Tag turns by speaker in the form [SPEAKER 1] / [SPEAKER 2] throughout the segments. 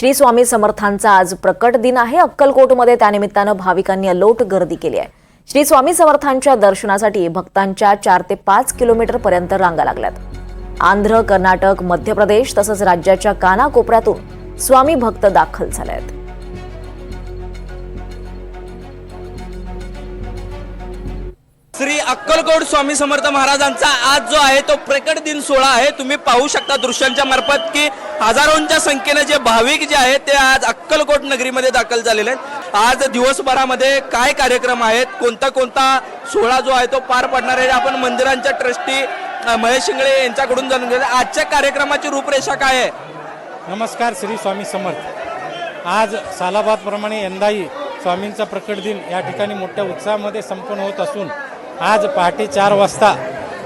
[SPEAKER 1] श्री स्वामी समर्थांचा आज प्रकट दिन आहे. अक्कलकोटमध्ये त्यानिमित्तानं भाविकांनी अलोट गर्दी केली आहे. श्री स्वामी समर्थांच्या दर्शनासाठी भक्तांच्या चार ते पाच किलोमीटर पर्यंत रांगा लागल्यात. आंध्र कर्नाटक मध्य प्रदेश तसंच राज्याच्या कानाकोपऱ्यातून स्वामी भक्त दाखल झाले आहेत.
[SPEAKER 2] श्री अक्कलकोट स्वामी समर्थ महाराजांचा आज जो आहे तो प्रकट दिन सोहळा आहे. तुम्ही पाहू शकता दृश्यांच्या मार्फत की हजारोंच्या संख्येने जे भाविक जे आहेत ते आज अक्कलकोट नगरीमध्ये दाखल झालेले आहेत. आज दिवसभरामध्ये काय कार्यक्रम आहेत? कोणता कोणता सोहळा जो आहे तो पार पडणार आहे? आपण मंदिरांच्या ट्रस्टी महेश शिंगळे यांच्याकडून जाणून घेतले आजच्या कार्यक्रमाची रूपरेषा काय आहे?
[SPEAKER 3] नमस्कार श्री स्वामी समर्थ. आज सालाबादप्रमाणे यंदाही स्वामींचा प्रकट दिन या ठिकाणी मोठ्या उत्साहामध्ये संपन्न होत असून आज पहाटे चार वाजता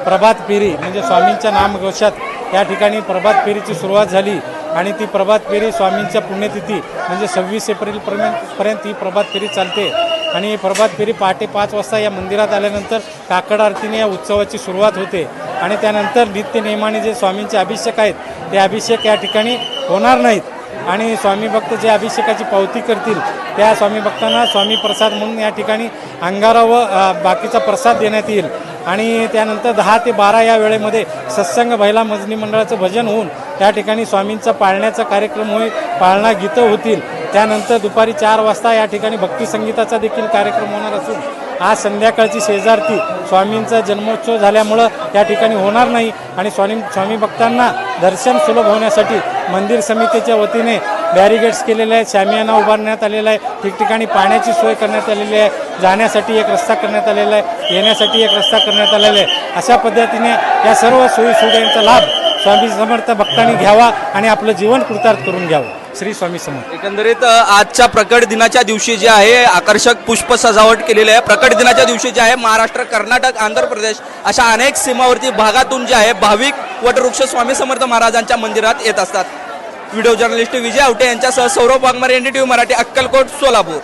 [SPEAKER 3] प्रभात फेरी म्हणजे स्वामींच्या नामघोषात या ठिकाणी प्रभात फेरीची सुरुवात झाली आणि ती प्रभात फेरी स्वामींच्या पुण्यतिथी म्हणजे सव्वीस एप्रिलपर्यंत पर्यंत ही प्रभात फेरी चालते. आणि प्रभात फेरी पहाटे पाच वाजता या मंदिरात आल्यानंतर काकड आरतीने या उत्सवाची सुरुवात होते. आणि त्यानंतर नित्य नियमाने जे स्वामींचे अभिषेक आहेत ते अभिषेक या ठिकाणी होणार नाहीत. आणि स्वामी भक्त जे अभिषेकाची पावती करतील त्या स्वामी भक्तांना स्वामी प्रसाद म्हणून या ठिकाणी अंगारा व बाकीचा प्रसाद देण्यात येईल. आणि त्यानंतर दहा ते बारा या वेळेमध्ये सत्संग महिला मजनी मंडळाचं भजन होऊन त्या ठिकाणी स्वामींचा पाळण्याचा कार्यक्रम होईल पाळणा गीतं होतील. त्यानंतर दुपारी चार वाजता या ठिकाणी भक्तिसंगीताचा देखील कार्यक्रम होणार असून आज संध्याकाळची शेजारती स्वामींचा जन्मोत्सव झाल्यामुळं या ठिकाणी होणार नाही आणि स्वामी स्वामी भक्तांना दर्शन सुलभ होण्यासाठी मंदिर समितीच्या वतीने बॅरिगेड्स केलेले आहेत. शामियाना उभारण्यात आलेला आहे. ठिकठिकाणी पाण्याची सोय करण्यात आलेली आहे. जाण्यासाठी एक रस्ता करण्यात आलेला आहे. येण्यासाठी एक रस्ता करण्यात आलेला आहे. अशा पद्धतीने या सर्व सोयीसुविधांचा लाभ स्वामी समर्थ भक्तांनी घ्यावा आणि आपलं जीवन कृतार्थ करून घ्यावं. श्री स्वामी समर्थ.
[SPEAKER 2] एकंदरीत आजच्या प्रकट दिनाच्या दिवशी जे आहे आकर्षक पुष्प सजावट केलेली आहे. प्रकट दिनाच्या दिवशी जे आहे महाराष्ट्र कर्नाटक आंध्र प्रदेश अशा अनेक सीमावर्ती भागातून जे आहे भाविक वटवृक्ष स्वामी समर्थ महाराजांच्या मंदिरात येत असतात. व्हिडिओ जर्नलिस्ट विजय आवटे यांच्यासह सौरभ वाघमारे एनडीटीव्ही मराठी अक्कलकोट सोलापूर.